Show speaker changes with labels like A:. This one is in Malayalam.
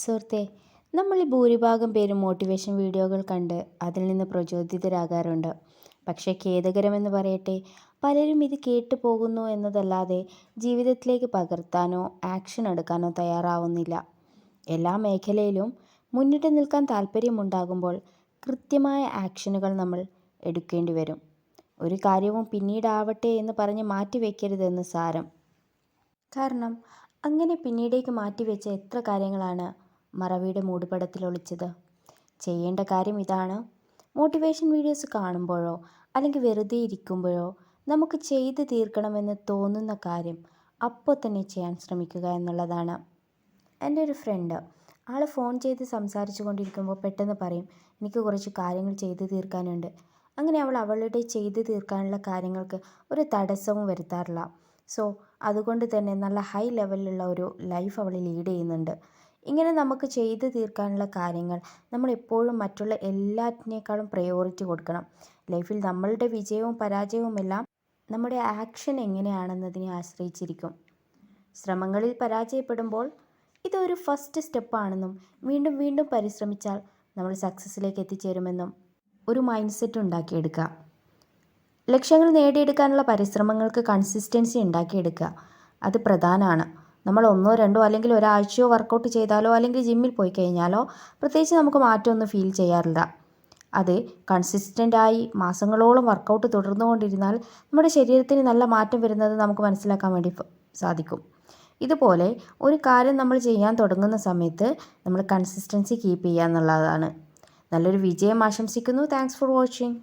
A: സുഹൃത്തെ നമ്മൾ ഭൂരിഭാഗം പേരും മോട്ടിവേഷൻ വീഡിയോകൾ കണ്ട് അതിൽ നിന്ന് പ്രചോദിതരാകാറുണ്ട്. പക്ഷേ ഖേദകരമെന്ന് പറയട്ടെ പലരും ഇത് കേട്ടു പോകുന്നു എന്നതല്ലാതെ ജീവിതത്തിലേക്ക് പകർത്താനോ ആക്ഷൻ എടുക്കാനോ തയ്യാറാവുന്നില്ല. എല്ലാ മേഖലയിലും മുന്നിട്ട് നിൽക്കാൻ താല്പര്യമുണ്ടാകുമ്പോൾ കൃത്യമായ ആക്ഷനുകൾ നമ്മൾ എടുക്കേണ്ടി വരും. ഒരു കാര്യവും പിന്നീടാവട്ടെ എന്ന് പറഞ്ഞ് മാറ്റിവെക്കരുതെന്ന് സാരം. കാരണം അങ്ങനെ പിന്നീടേക്ക് മാറ്റിവെച്ച എത്ര കാര്യങ്ങളാണ് മറവിയുടെ മൂടുപടത്തിൽ ഒളിച്ചത്. ചെയ്യേണ്ട കാര്യം ഇതാണ്. മോട്ടിവേഷൻ വീഡിയോസ് കാണുമ്പോഴോ അല്ലെങ്കിൽ വെറുതെ ഇരിക്കുമ്പോഴോ നമുക്ക് ചെയ്ത് തീർക്കണമെന്ന് തോന്നുന്ന കാര്യം അപ്പോൾ തന്നെ ചെയ്യാൻ ശ്രമിക്കുക എന്നുള്ളതാണ്. എന്റെ ഒരു ഫ്രണ്ട് ആൾ ഫോൺ ചെയ്ത് സംസാരിച്ചു കൊണ്ടിരിക്കുമ്പോൾ പെട്ടെന്ന് പറയും എനിക്ക് കുറച്ച് കാര്യങ്ങൾ ചെയ്തു തീർക്കാനുണ്ട്. അങ്ങനെ അവൾ അവളുടെ ചെയ്തു തീർക്കാനുള്ള കാര്യങ്ങൾക്ക് ഒരു തടസ്സവും വരുത്താറില്ല. സോ അതുകൊണ്ട് തന്നെ നല്ല ഹൈ ലെവലിലുള്ള ഒരു ലൈഫ് അവൾ ലീഡ് ചെയ്യുന്നുണ്ട്. ഇങ്ങനെ നമുക്ക് ചെയ്തു തീർക്കാനുള്ള കാര്യങ്ങൾ നമ്മൾ എപ്പോഴും മറ്റുള്ള എല്ലാറ്റിനേക്കാളും പ്രയോറിറ്റി കൊടുക്കണം. ലൈഫിൽ നമ്മളുടെ വിജയവും പരാജയവും എല്ലാം നമ്മുടെ ആക്ഷൻ എങ്ങനെയാണെന്നതിനെ ആശ്രയിച്ചിരിക്കും. ശ്രമങ്ങളിൽ പരാജയപ്പെടുമ്പോൾ ഇതൊരു ഫസ്റ്റ് സ്റ്റെപ്പാണെന്നും വീണ്ടും വീണ്ടും പരിശ്രമിച്ചാൽ നമ്മൾ സക്സസ്സിലേക്ക് എത്തിച്ചേരുമെന്നും ഒരു മൈൻഡ് സെറ്റ് ഉണ്ടാക്കിയെടുക്കുക. ലക്ഷ്യങ്ങൾ നേടിയെടുക്കാനുള്ള പരിശ്രമങ്ങൾക്ക് കൺസിസ്റ്റൻസി ഉണ്ടാക്കിയെടുക്കുക. അത് പ്രധാനമാണ് നമ്മൾ ഒന്നോ രണ്ടോ അല്ലെങ്കിൽ ഒരാഴ്ചയോ വർക്കൗട്ട് ചെയ്താലോ അല്ലെങ്കിൽ ജിമ്മിൽ പോയി കഴിഞ്ഞാലോ പ്രത്യേകിച്ച് നമുക്ക് മാറ്റമൊന്നും ഫീൽ ചെയ്യാറില്ല. അത് കൺസിസ്റ്റന്റായി മാസങ്ങളോളം വർക്കൗട്ട് തുടർന്നു കൊണ്ടിരുന്നാൽ നമ്മുടെ ശരീരത്തിന് നല്ല മാറ്റം വരുന്നത് നമുക്ക് മനസ്സിലാക്കാൻ വേണ്ടി സാധിക്കും. ഇതുപോലെ ഒരു കാര്യം നമ്മൾ ചെയ്യാൻ തുടങ്ങുന്ന സമയത്ത് നമ്മൾ കൺസിസ്റ്റൻസി കീപ്പ് ചെയ്യുക എന്നുള്ളതാണ്. നല്ലൊരു വിജയം ആശംസിക്കുന്നു. Thanks for watching